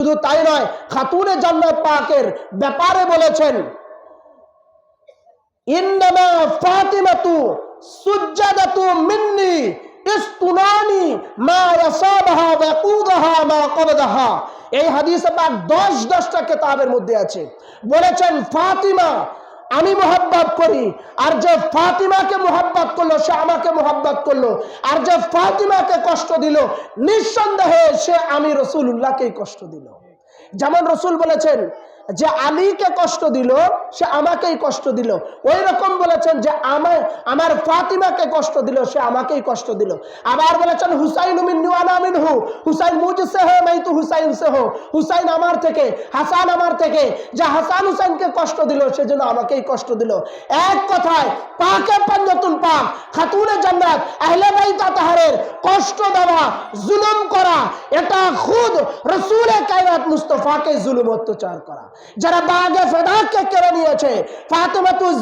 শুধু তাই নয়, খাতুনে জান্নাত পাকের ব্যাপারে বলেছেন, ইন্নামা ফাতিমাতু সুজ্জাদাতু মিন্নি ইস্তুনানি মা ইয়াসাবাহা ওয়া কুদাহা মা কবদাহা। এই হাদিসে পাক 10 10টা কিতাবের মধ্যে আছে। বলেছেন, ফাতিমা আমি মোহাব্বত করি। আর যে ফাতিমাকে মোহাব্বত করল, সে আমাকে মোহাব্বত করল। আর যে ফাতিমাকে কষ্ট দিল, নিঃসন্দেহে সে আমি রসুল্লাহকেই কষ্ট দিল। যেমন রসুল বলেছেন যে আলীকে কষ্ট দিল, সে আমাকেই কষ্ট দিল। ওই রকম বলেছেন যে আমার আমার ফাতিমাকে কষ্ট দিল, সে আমাকেই কষ্ট দিল। আবার বলেছেন, হুসাইন মিন হু হুসাইন মুঝ সে হো मैं তো হুসাইন সে হো। হুসাইন আমার থেকে, হাসান আমার থেকে। যে হাসান হুসাইনকে কষ্ট দিল সেজন্য আমাকেই কষ্ট দিল। এক কথায়, পাকে পাঞ্জাতুন পাক খাতুনে জান্নাত, আহলে বাইত তাহারের কষ্ট দেওয়া, জুলুম করা, এটা খুদ রসুল কায়রাত মুস্তফাকে জুলুম অত্যাচার করা। যারা বাগে ফেদাকে কেড়ে নিয়েছে, ফাতেমাতুজ